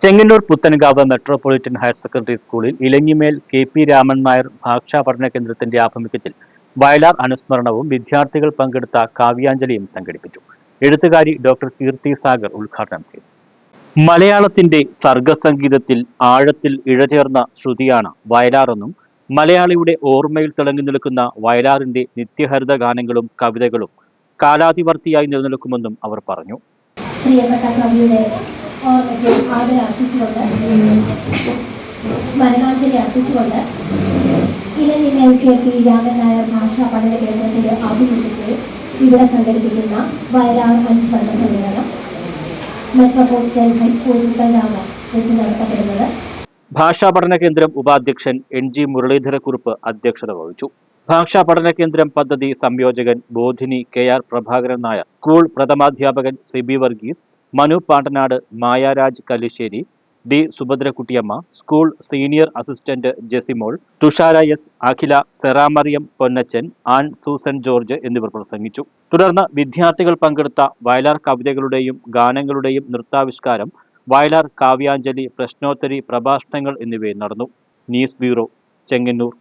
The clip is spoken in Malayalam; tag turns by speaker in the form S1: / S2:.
S1: Chengannur Puthenkavu metropolitan higher secondary സ്കൂളിൽ ഇലഞ്ഞിമേൽ കെ പി രാമൻ നായർ ഭാഷാ പഠന കേന്ദ്രത്തിന്റെ ആഭിമുഖ്യത്തിൽ വയലാർ അനുസ്മരണവും വിദ്യാർത്ഥികൾ പങ്കെടുത്ത കാവ്യാഞ്ജലിയും സംഘടിപ്പിച്ചു. എഴുത്തുകാരി ഡോക്ടർ കീർത്തി സാഗർ ഉദ്ഘാടനം ചെയ്തു. മലയാളത്തിന്റെ സർഗസംഗീതത്തിൽ ആഴത്തിൽ ഇഴചേർന്ന ശ്രുതിയാണ് വയലാറെന്നും മലയാളിയുടെ ഓർമ്മയിൽ തിളങ്ങി നിൽക്കുന്ന വയലാറിന്റെ നിത്യഹരിത ഗാനങ്ങളും കവിതകളും കാലാതിവർത്തിയായി നിലനിൽക്കുമെന്നും അവർ പറഞ്ഞു.
S2: പ്രിയപ്പെട്ട ഓർമ്മയ്ക്ക് ആദരം അർപ്പിച്ചുകൊണ്ട് സ്മരണാഞ്ജലി അർപ്പിച്ചുകൊണ്ട് ഇലനിമേൽ കെ പി രാമൻ ഭാഷാ പഠന കേന്ദ്രത്തിന്റെ ആഭിമുഖ്യത്തിൽ ഇവിടെ സംഘടിപ്പിക്കുന്ന വയലാർ അനുസ്മരണ സമ്മേളനം മെട്രോപോളിറ്റൻ വെച്ച് നടത്തപ്പെടുന്നത്.
S1: ഭാഷാ പഠന കേന്ദ്രം ഉപാധ്യക്ഷൻ എൻ ജി മുരളീധരക്കുറുപ്പ് അധ്യക്ഷത വഹിച്ചു. ഭാഷാ പഠന കേന്ദ്രം പദ്ധതി സംയോജകൻ Bodhini K R Prabhakaran Nair. School പ്രഥമാധ്യാപകൻ Sibi Varghese Manu Pandanad Mayaraj Kallissery D Subhadrakuttiyamma school senior assistant Jesimol Thushara S Akhila Seramariyam Ponnachan Ann Susan George എന്നിവർ പ്രസംഗിച്ചു. തുടർന്ന് വിദ്യാർത്ഥികൾ പങ്കെടുത്ത വയലാർ കവിതകളുടെയും ഗാനങ്ങളുടെയും നൃത്താവിഷ്കാരം വയലാർ കാവ്യാഞ്ജലി പ്രശ്നോത്തരി പ്രഭാഷണങ്ങൾ എന്നിവയും നടന്നു. News bureau Chengannur.